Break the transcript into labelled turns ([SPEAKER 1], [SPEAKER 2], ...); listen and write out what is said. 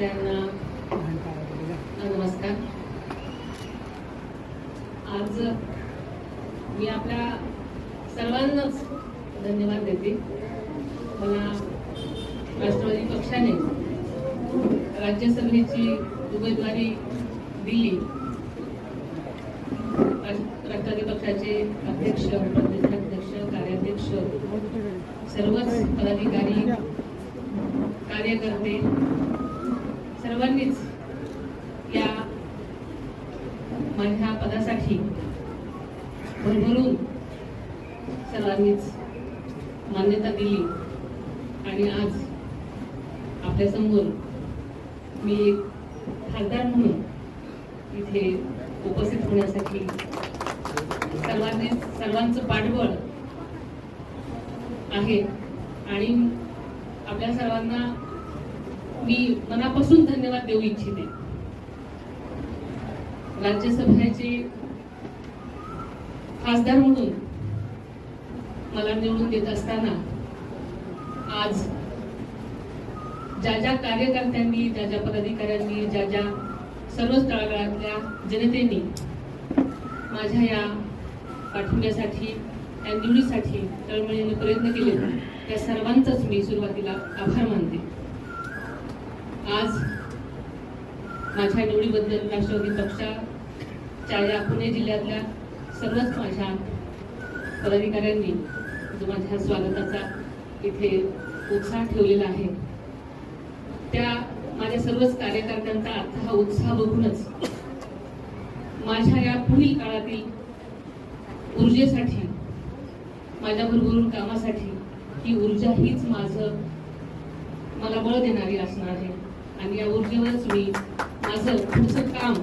[SPEAKER 1] सगळ्यांना नमस्कार. आज मी आपल्या सर्वांनाच धन्यवाद देते. मला राष्ट्रवादी पक्षाने राज्यसभेची उमेदवारी दिली. राष्ट्रवादी पक्षाचे अध्यक्ष प्रदेशाध्यक्ष कार्याध्यक्ष सर्वच पदाधिकारी कार्यकर्ते सर्वांनीच या माझ्या पदासाठी भरभरून सर्वांनीच मान्यता दिली. आणि आज आपल्यासमोर मी एक खासदार म्हणून इथे उपस्थित होण्यासाठी सर्वांनी सर्वांचं पाठबळ आहे. आणि आपल्या सर्वांना मी मनापासून धन्यवाद देऊ इच्छिते. राज्यसभेचे खासदार म्हणून मला निवडून देत असताना आज ज्या ज्या कार्यकर्त्यांनी ज्या ज्या पदाधिकाऱ्यांनी ज्या ज्या सर्व तळागाळातल्या जनतेने माझ्या या पाठिंब्यासाठी या निवडीसाठी तळमळीने प्रयत्न केले त्या सर्वांचाच मी सुरुवातीला आभार मानते. आज माझ्या निवडीबद्दल राष्ट्रवादी पक्षाच्या या पुणे जिल्ह्यातल्या सर्वच माझ्या पदाधिकाऱ्यांनी जो माझ्या स्वागताचा इथे उत्साह ठेवलेला आहे त्या माझ्या सर्वच कार्यकर्त्यांचा आता हा उत्साह बघूनच माझ्या या पुढील काळातील ऊर्जेसाठी माझ्या भरभरून कामासाठी ही ऊर्जा हीच माझं मला बळ देणारी असणार आहे. आणि या ऊर्जेवरच मी माझं पुढचं काम